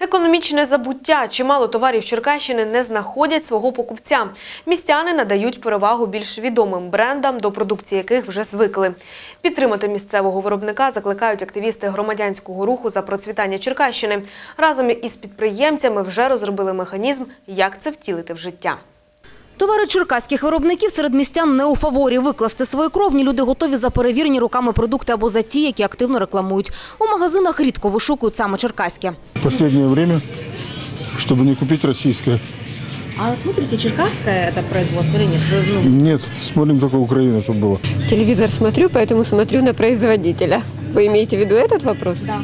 Економічне забуття. Чимало товарів Черкащини не знаходять свого покупця. Містяни надають перевагу більш відомим брендам, до продукції яких вже звикли. Підтримати місцевого виробника закликають активісти громадянського руху за процвітання Черкащини. Разом із підприємцями вже розробили механізм, як це втілити в життя. Товари черкаських виробників серед містян не у фаворі. Викласти свої кровні люди готові за перевірені руками продукти або за ті, які активно рекламують. У магазинах рідко вишукують саме черкаське. В последнее время, чтобы не купить российское. А смотрите, черкаське це производство или нет? Ну, Нет, смотрим только Украину, чтобы было. Телевизор смотрю, поэтому смотрю на производителя. Вы имеете в виду этот вопрос? Да.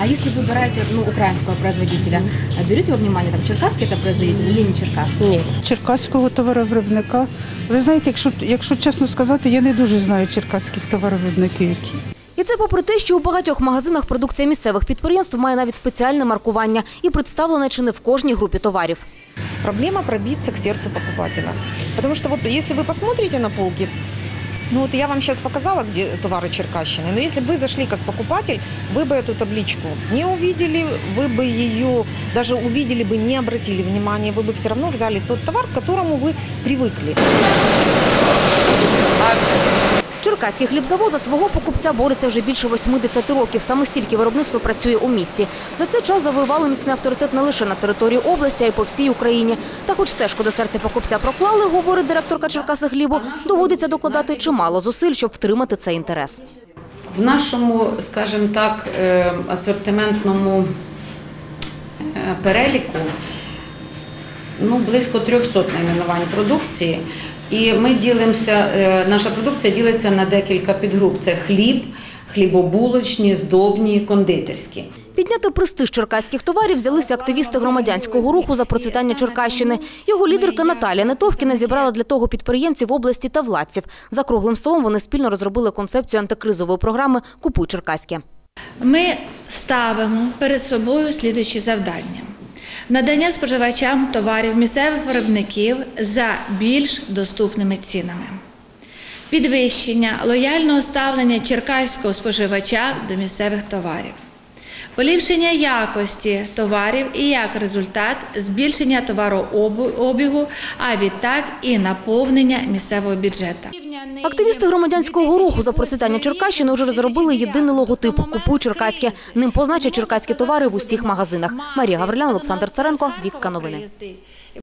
А если выбираете ну, украинского производителя, берете во внимание, там, черкасский это производитель или не черкасский? Нет. черкаського товаровиробника. Ви знаєте, якщо, якщо чесно сказати, я не дуже знаю черкаських товаровиробників. які. І це попри те, що у багатьох магазинах продукція місцевих підприємств має навіть спеціальне маркування і представлена чи не в кожній групі товарів. Проблема пробиться к сердцу покупателя. Потому что вот если вы посмотрите на полки, ну вот я вам сейчас показала, где товары Черкащины, но если бы вы зашли как покупатель, вы бы эту табличку не увидели, вы бы ее даже увидели бы, не обратили внимания, вы бы все равно взяли тот товар, к которому вы привыкли. Черкаський хлібзавод за свого покупця бореться вже більше 80 років. Саме стільки виробництво працює у місті. За цей час завоювали міцний авторитет не лише на території області, а й по всій Україні. Та хоч стежку до серця покупця проклали, говорить директорка Черкаси хлібу, доводиться докладати чимало зусиль, щоб втримати цей інтерес. В нашому, скажімо так, е, асортиментному е, переліку ну, близько 300 найменувань продукції. І ми ділимося, е, наша продукція ділиться на декілька підгруп: це хліб, хлібобулочні, здобні, кондитерські. Підняти престиж черкаських товарів взялися активісти громадянського руху за процвітання Черкащини. Його лідерка Наталія Нетовкіна зібрала для того підприємців області та владців. За круглим столом вони спільно розробили концепцію антикризової програми Купуй Черкаське. Ми ставимо перед собою слідуючі завдання: надання споживачам товарів місцевих виробників за більш доступними цінами, підвищення лояльного ставлення черкаського споживача до місцевих товарів. Поліпшення якості товарів і як результат збільшення товарообігу, а відтак і наповнення місцевого бюджету. Активісти громадянського руху за процвітання Черкащини вже розробили єдиний логотип «Купуй Черкаське». Ним позначать черкаські товари в усіх магазинах. Марія Гаврилян, Олександр Царенко, Вікка Новини.